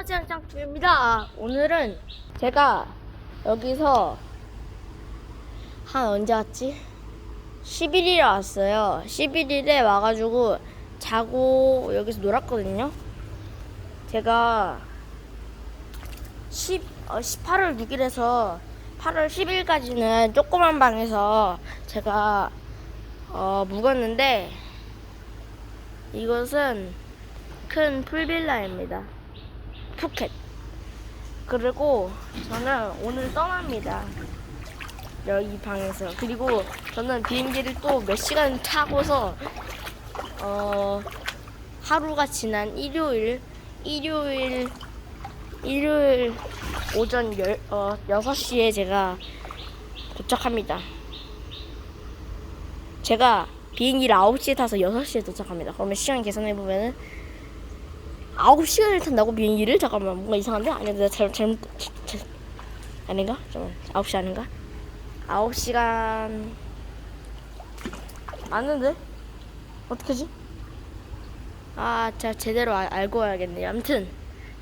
안녕하세요, 짱입니다. 오늘은 제가 여기서 한 언제 왔지? 11일에 왔어요. 11일에 와가지고 자고 여기서 놀았거든요. 제가 10, 어, 18월 6일에서 8월 10일까지는 조그만 방에서 제가 어, 묵었는데 이것은 큰 풀빌라입니다. 푸켓. 그리고 저는 오늘 떠납니다. 여기 방에서. 그리고 저는 비행기를 또 몇 시간 타고서 어 하루가 지난 일요일 일요일 일요일 오전 열, 어, 6시에 제가 도착합니다. 제가 비행기를 9시에 타서 6시에 도착합니다. 그러면 시간 계산해보면은 9시간을 탄다고 비행기를? 잠깐만 뭔가 이상한데? 아니 내가 잘못 잘못 아닌가? 잠깐만 9시 아닌가? 9시간 맞는데? 어떡하지? 아 제가 제대로 알, 알고 와야겠네요 아무튼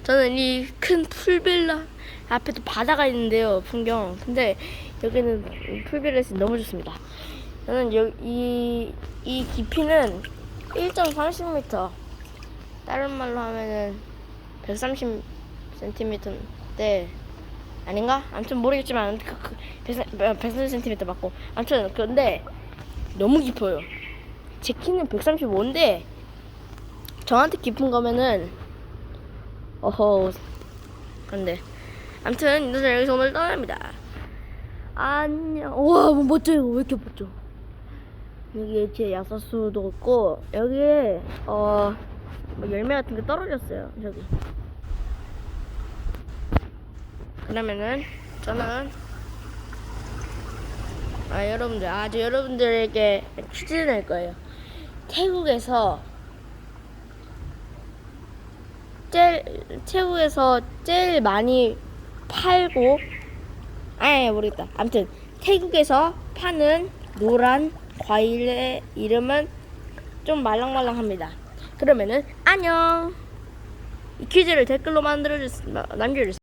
저는 이 큰 풀빌라 앞에 또 바다가 있는데요 풍경 근데 여기는 풀빌라에서 너무 좋습니다 저는 여기 이 깊이는 1.30m 다른 말로 하면은 130cm인데 아닌가? 아무튼 모르겠지만 그, 그 130cm 맞고 아무튼 그런데 너무 깊어요. 제 키는 135인데 저한테 깊은 거면은 어허 근데 아무튼 인도서 여기서 오늘 떠납니다. 안녕. 우와 뭐 멋져 이거 왜 이렇게 멋져? 여기 이렇게 야사수도 있고 여기에 어. 뭐 열매 같은 게 떨어졌어요 저기. 그러면은 저는 아 여러분들 아주 여러분들에게 퀴즈 낼 거예요. 태국에서 제일 태국에서 제일 많이 팔고 아니 모르겠다. 아무튼 태국에서 파는 노란 과일의 이름은 좀 말랑말랑합니다 그러면은 안녕. 이 퀴즈를 댓글로 만들어 주 남겨 주세요.